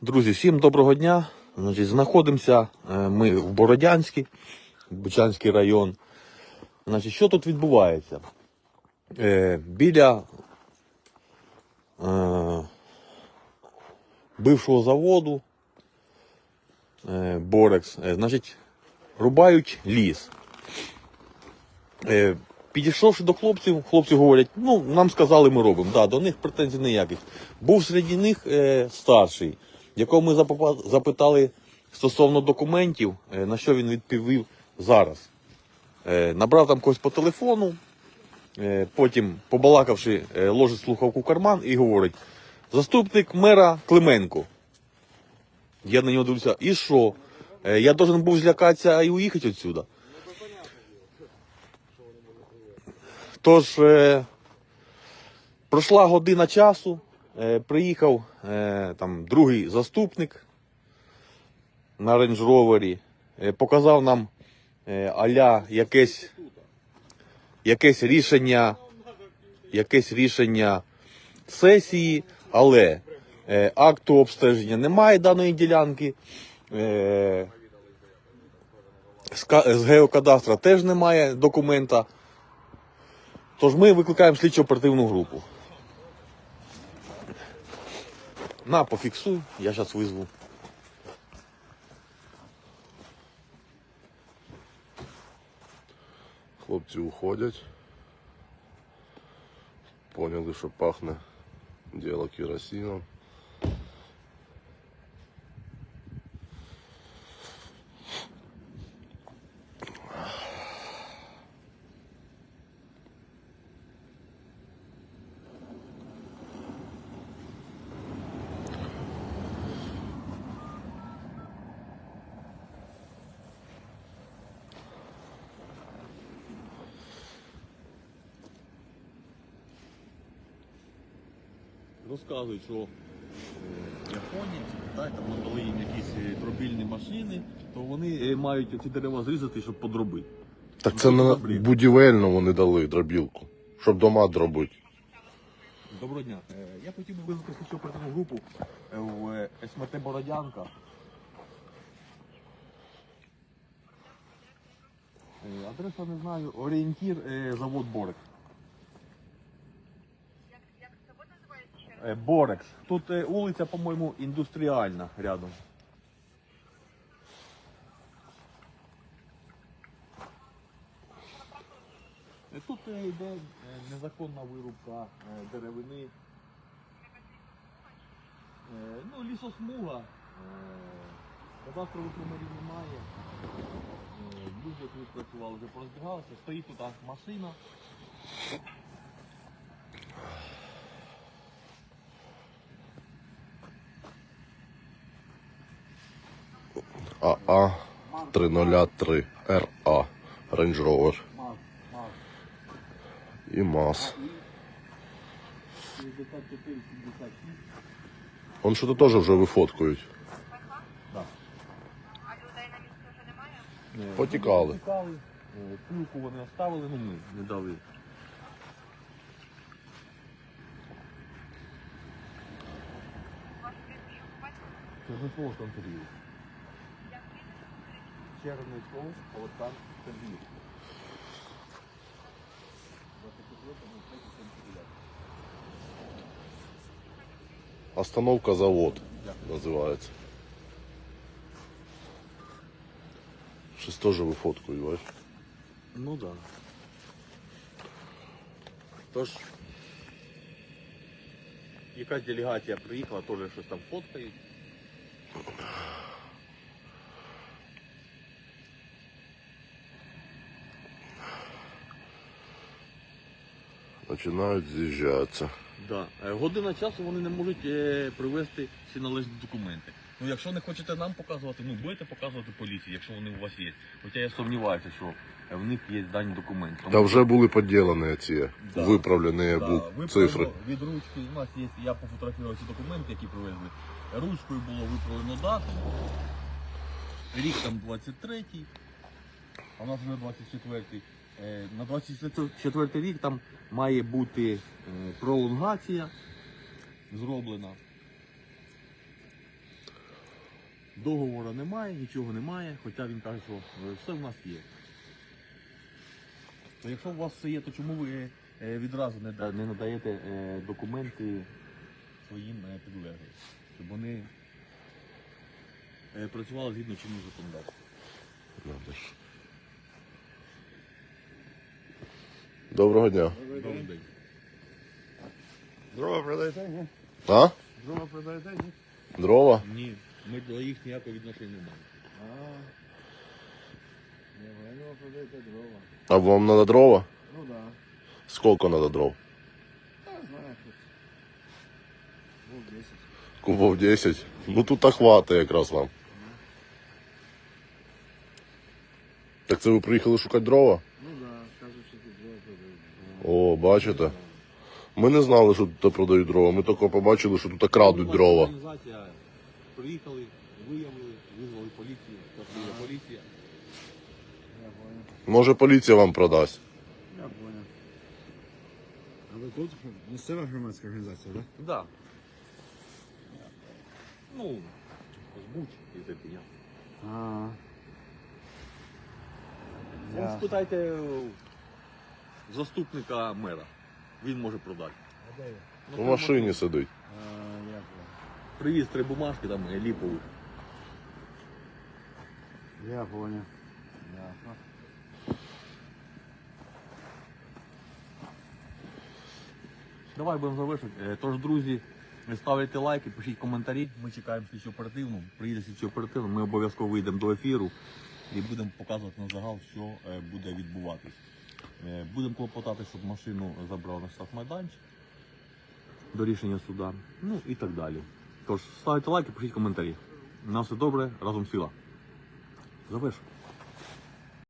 Друзі, всім доброго дня. Значить, знаходимося е, ми в Бородянській, Бучанський район. Значить, що тут відбувається? Е, біля е, бившого заводу е, Борекс, е, значить, рубають ліс. Е, підійшовши до хлопців, хлопці говорять, ну, нам сказали, ми робимо. Да, до них претензій ніяких. Був серед них е, старший, якого ми запитали стосовно документів, е, на що він відповів зараз. Е, набрав там когось по телефону, е, потім, побалакавши, ложить слухавку в карман і говорить: заступник мера Клименко. Я на нього дивлюся, і що? Я должен був злякатися і уїхати відсюди. Тож, пройшла година часу, приїхав е, там другий заступник на рейндж ровері, е, показав нам е, аля якесь, якесь рішення, якесь рішення сесії, але е, акту обстеження немає даної ділянки. Е, з геокадастра теж немає документа. Тож ми викликаємо слідчо оперативну групу. На, пофіксуй, я зараз визву. Хлопці уходять. Поняли, що пахне діло керосином. Розказують, що е, японці, так, там надали їм якісь е, дробільні машини, то вони е, мають ці дерева зрізати, щоб подробити. Так це на будівельно вони дали дробілку, щоб дома дробити. Доброго дня. Е, Я хотів би визвати слідчо оперативну групу е, в е, СМТ Бородянка. Е, Адреса не знаю. Орієнтір е, завод Борекс. Як, як завод називається ще раз? Е, Борекс. Тут е, вулиця, по-моєму, індустріальна рядом. Е, Тут е, йде е, незаконна вирубка е, деревини. Е, Ну, лісосмуга. Е, Кадастрових номерів немає. Е, Люди, які відпрацювали, вже порозбігалися. Стоїть тут машина. АА 303 РА Range Rover і МАЗ. 64, 76. Он що то теж вже вифоткують. Да. А людей на місці вже немає? Потікали. Потікали. Е, вони оставили, ну ми не дали. Ваше прізвище по батькові? Чернецов Сергій. Як прізвище? Чернецов Олександр Сергій. Остановка завод називається. Щось теж вифоткують, бачиш? Ну так. Да. Тож, якась делегація приїхала, теж щось там фоткають. Починають з'їжджатися. Да. Е, Година часу вони не можуть е, привезти всі належні документи. Ну, якщо не хочете нам показувати, ну будете показувати поліції, якщо вони у вас є. Хоча я сумніваюся, що в них є дані документи. Та вже були поділені ці Да. виправлені Да, бу- виправлено цифри. від ручки. У нас є, я пофотографував ці документи, які привезли. Ручкою було виправлено дату. Рік там 23-й, а у нас вже 24-й. Е, На 24 рік там має бути е, пролонгація зроблена. договору немає, нічого немає, хоча він каже, що е, все в нас є. То якщо у вас все є, то чому ви відразу не, надаєте документи своїм підлеглим, щоб вони працювали згідно чинного законодавства? Надо ж. Доброго дня. Добрий день. Дрова продаєте, ні? А? Дрова продаєте, ні? Дрова? Ні, ми до їх ніякого відношення не маємо. А. Не, ви продаєте дрова. А вам надо дрова? Ну да. Сколько надо дров? Та знаю, тут. Був 10. Кубов 10. Ну тут так хватає якраз вам. Так це ви приїхали шукати дрова? Ну да, кажуть, що тут дрова продають. О, бачите? Ми не знали, що тут продають дрова. Ми тільки побачили, що тут крадуть дрова. Організація приїхали, виявили, визвали поліцію, патрульна поліція. Може поліція вам продасть. Я понял. А ви тут місцева громадська організація, так? Да. Ну, збуч і терпіння. А. Ну, спитайте заступника мера. Він може продати. А де машині сидить. А. Привіз три бумажки там е, ліпові. Я понял. Ясно. Давай будемо завершити. Е, Тож, друзі, ставайте лайки, пишіть коментарі. Ми чекаємо слідчу оперативну. Приїде слідчу оперативну, ми обов'язково вийдемо до ефіру і будемо показувати на загал, що е, буде відбуватись. Е, Будемо клопотати, щоб машину забрали на штрафмайданчик до рішення суда. Ну і так далі. Тож, ставайте лайки, пишіть коментарі. На все добре, разом сила. Завершуємо.